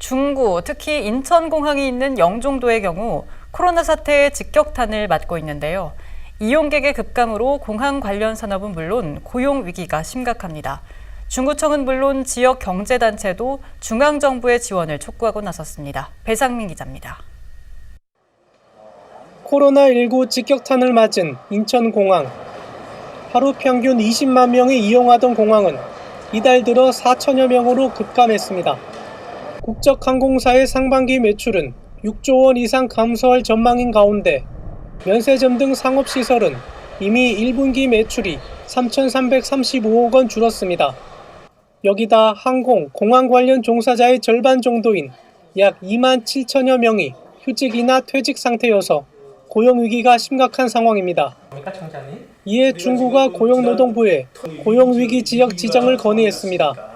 중구, 특히 인천공항이 있는 영종도의 경우 코로나 사태의 직격탄을 맞고 있는데요. 이용객의 급감으로 공항 관련 산업은 물론 고용 위기가 심각합니다. 중구청은 물론 지역 경제단체도 중앙정부의 지원을 촉구하고 나섰습니다. 배상민 기자입니다. 코로나19 직격탄을 맞은 인천공항. 하루 평균 20만 명이 이용하던 공항은 이달 들어 4천여 명으로 급감했습니다. 국적 항공사의 상반기 매출은 6조 원 이상 감소할 전망인 가운데 면세점 등 상업시설은 이미 1분기 매출이 3,335억 원 줄었습니다. 여기다 항공, 공항 관련 종사자의 절반 정도인 약 2만 7천여 명이 휴직이나 퇴직 상태여서 고용 위기가 심각한 상황입니다. 이에 중구가 고용노동부에 고용 위기 지역 지정을 건의했습니다.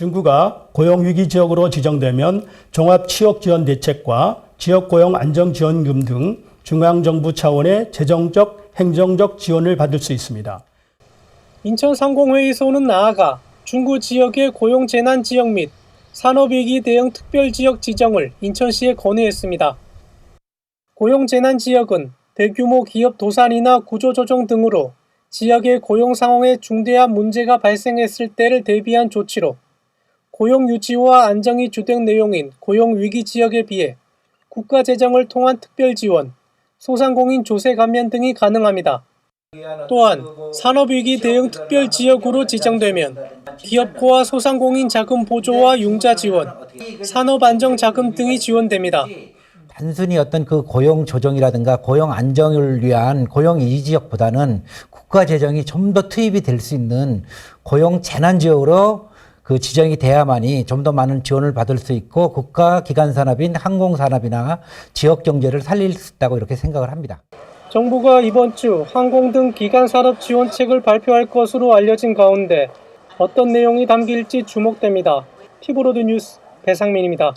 중구가 고용위기 지역으로 지정되면 종합취업지원대책과 지역고용안정지원금 등 중앙정부 차원의 재정적, 행정적 지원을 받을 수 있습니다. 인천상공회의소는 나아가 중구 지역의 고용재난지역 및 산업위기 대응 특별지역 지정을 인천시에 건의했습니다. 고용재난지역은 대규모 기업 도산이나 구조조정 등으로 지역의 고용 상황에 중대한 문제가 발생했을 때를 대비한 조치로 고용 유지와 안정이 주된 내용인 고용 위기 지역에 비해 국가 재정을 통한 특별 지원, 소상공인 조세 감면 등이 가능합니다. 또한 산업위기 대응 특별 지역으로 지정되면 기업고와 소상공인 자금 보조와 융자 지원, 산업 안정 자금 등이 지원됩니다. 단순히 어떤 그 고용 조정이라든가 고용 안정을 위한 고용 이 지역보다는 국가 재정이 좀 더 투입이 될 수 있는 고용 재난 지역으로 그 지정이 돼야만이 좀 더 많은 지원을 받을 수 있고 국가 기관 산업인 항공 산업이나 지역 경제를 살릴 수 있다고 이렇게 생각을 합니다. 정부가 이번 주 항공 등 기간 산업 지원책을 발표할 것으로 알려진 가운데 어떤 내용이 담길지 주목됩니다. 티브로드 뉴스 배상민입니다.